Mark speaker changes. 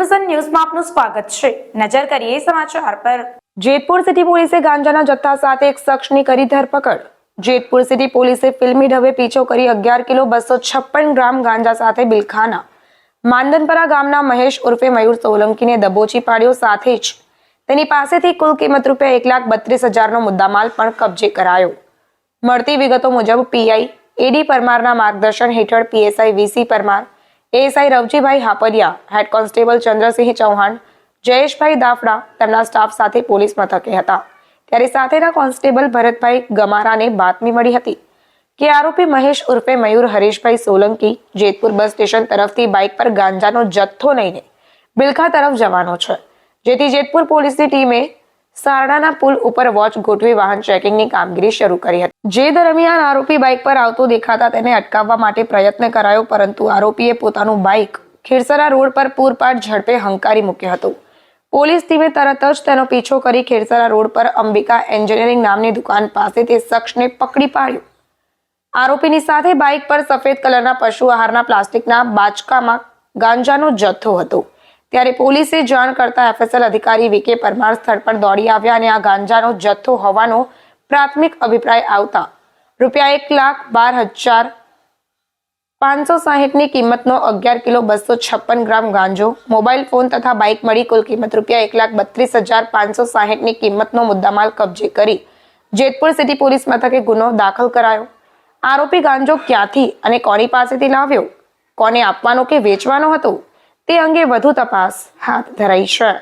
Speaker 1: Vision ન્યૂઝમાં આપનું સ્વાગત છે. નજર કરીએ સમાચાર પર.
Speaker 2: જેતપુર સિટી પોલીસે ગાંજાના જથ્થા સાથે એક શખ્સની કરી ધરપકડ. જેતપુર સિટી પોલીસે ફિલ્મી ઢબે પીછો કરી અગિયાર કિલો બસો છપ્પન ગ્રામ ગાંજા સાથે બિલખાના. માંદનપરા ગામના મહેશ ઉર્ફે મયુર સોલંકીને દબોચી પાડ્યો સાથે જ. તેની પાસેથી કુલ કિંમત રૂપિયા એક લાખ બત્રીસ હજારનો મુદ્દામાલ પણ કબજે કરાયો. મળતી વિગતો મુજબ પીઆઈ એડી પરમારના માર્ગદર્શન હેઠળ PSI VC Parmar ASI Ravjibhai Hapariya head constable Chandrasinh Chauhan, Jayeshbhai Dafda તેમના સ્ટાફ સાથે પોલીસ મથકે હતા. ત્યારે સાથેના કોન્સ્ટેબલ ભરતભાઈ ગમારાને બાતમી મળી હતી કે આરોપી મહેશ ઉર્ફે મયુર હરીશભાઈ સોલંકી જેતપુર બસ સ્ટેશન તરફથી બાઇક પર ગાંજાનો જથ્થો લઈને બિલખા તરફ જવાનો છે. જેથી જેતપુર પોલીસની ટીમે સારડાના પુલ ઉપર વોચ ગોઠવી વાહન ચેકિંગની કામગીરી શરૂ કરી હતી. જે દરમિયાન આરોપી બાઇક પર આવતો દેખાતા તેને અટકાવવા માટે પ્રયત્ન કરાયો, પરંતુ આરોપીએ પોતાનું બાઇક ખેરસરા રોડ પર પૂરપાટ ઝડપે હંકારી મૂક્યો હતો. પોલીસ ટીમે તરત જ તેનો પીછો કરી ખેરસરા રોડ પર અંબિકા એન્જિનિયરિંગ નામની દુકાન પાસે તે શખ્સને પકડી પાડ્યો. આરોપીની સાથે બાઇક પર સફેદ કલરના પશુ આહારના પ્લાસ્ટિકના બાચકામાં ગાંજાનો જથ્થો હતો. ત્યારે પોલીસે જાણ કરતા એફએસએલ અધિકારી વિકે પરમાર સ્થળ પર દોડી આવ્યા અને આ ગાંજાનો જથ્થો હોવાનો પ્રાથમિક અભિપ્રાય આવતા રૂપિયા એક લાખ બાર હજાર પાંચસો સાહીઠની કિંમતનો અગિયાર કિલો બસો છપ્પન ગ્રામ ગાંજો, મોબાઈલ ફોન તથા બાઇક મળી કુલ કિંમત રૂપિયા એક લાખ બત્રીસ હજાર પાંચસો સાહીઠની કિંમતનો મુદ્દામાલ કબજે કરી જેતપુર સિટી પોલીસ મથકે ગુનો દાખલ કરાયો. આરોપી ગાંજો ક્યાંથી અને કોની પાસેથી લાવ્યો? કોને આપવાનો કે વેચવાનો હતો? તે અંગે વધુ તપાસ હાથ ધરાઈ છે.